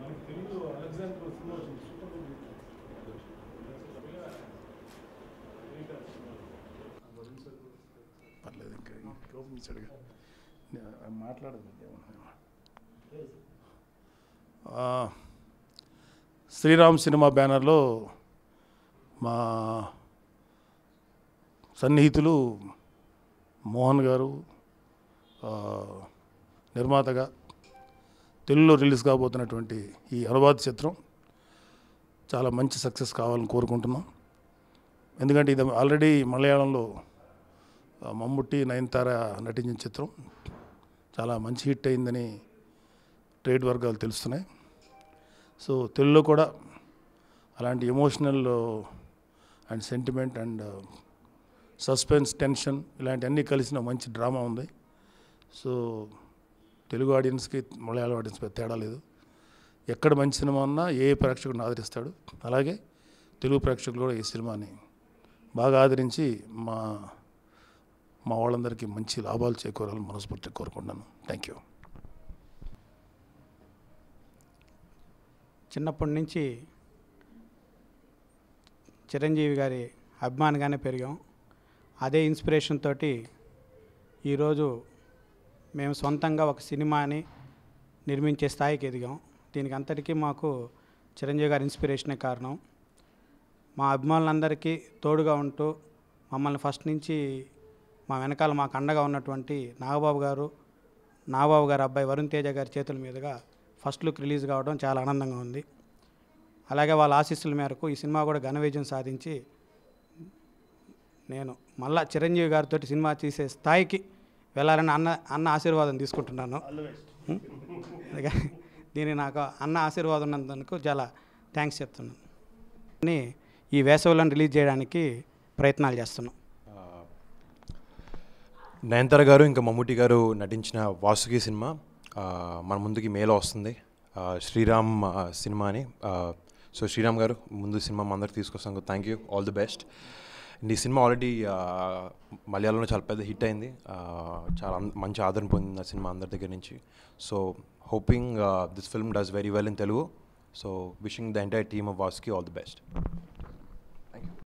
మనకి Alexander cinema వచ్చింది super పర్లేదు ఇంకా కోపం ఇచ్చాడుగా మాట్లాడదు శ్రీరామ్ సినిమా బ్యానర్లో మా సన్నిహితులు మోహన్ గారు నిర్మాతగా తెలుగులో రిలీజ్ కాబోతున్నటువంటి ఈ అనువాద చిత్రం చాలా మంచి సక్సెస్ కావాలని కోరుకుంటున్నాం. ఎందుకంటే ఇది ఆల్రెడీ మలయాళంలో మమ్ముట్టి నయనతార నటించిన చిత్రం. చాలా మంచి హిట్ అయిందని ట్రేడ్ వర్గాలు తెలుస్తున్నాయి. సో తెలుగులో కూడా అలాంటి emotional and sentiment and suspense tension ఇలాంటివన్నీ కలిసిన మంచి డ్రామా ఉంది. సో తెలుగు ఆడియన్స్కి మలయాళం ఆడియన్స్కి తేడా లేదు. ఎక్కడ మంచి సినిమా ఉన్నా ఏ ప్రేక్షకుడిని ఆదరిస్తాడు. అలాగే తెలుగు ప్రేక్షకులు కూడా ఈ సినిమాని బాగా ఆదరించి మా మా వాళ్ళందరికీ మంచి లాభాలు చేకూరాలని మనస్ఫూర్తిగా కోరుకుంటాను థ్యాంక్ యూ. చిన్నప్పటి నుంచి చిరంజీవి గారి అభిమానిగానే పెరిగాం. అదే ఇన్స్పిరేషన్ తోటి ఈరోజు మేము సొంతంగా ఒక సినిమాని నిర్మించే స్థాయికి ఎదిగాం. దీనికి అంతటికీ మాకు చిరంజీవి గారి ఇన్స్పిరేషనే కారణం. మా అభిమానులందరికీ తోడుగా ఉంటూ మమ్మల్ని ఫస్ట్ నుంచి మా వెనకాల మాకు అండగా ఉన్నటువంటి నాగబాబు గారు నాగబాబు గారు అబ్బాయి వరుణ్ తేజ గారి చేతుల మీదుగా ఫస్ట్ లుక్ రిలీజ్ కావడం చాలా ఆనందంగా ఉంది. అలాగే వాళ్ళ ఆశీస్సుల మేరకు ఈ సినిమా కూడా ఘన విజయం సాధించి నేను మళ్ళా చిరంజీవి గారితో సినిమా తీసే స్థాయికి వెళ్ళాలని అన్న అన్న ఆశీర్వాదం తీసుకుంటున్నాను. అందుకే దీన్ని నాకు అన్న ఆశీర్వాదం ఉన్నందుకు చాలా థ్యాంక్స్ చెప్తున్నాను. అని ఈ వేసవిలో రిలీజ్ చేయడానికి ప్రయత్నాలు చేస్తున్నాం. నయనతార గారు ఇంకా మమ్ముటి గారు నటించిన వాసుకి సినిమా మన ముందుకి మేలో వస్తుంది. శ్రీరామ్ సినిమా అని సో శ్రీరామ్ గారు ముందు సినిమా మా అందరికి తీసుకొస్తాం. Thank you all the best ఈ సినిమా ఆల్రెడీ మలయాళంలో చాలా పెద్ద హిట్ అయింది. చాలా మంచి ఆదరణ పొందింది ఆ సినిమా అందరి దగ్గర నుంచి. So hoping this film does very well in Telugu. So wishing the entire team of Vaashi all the best.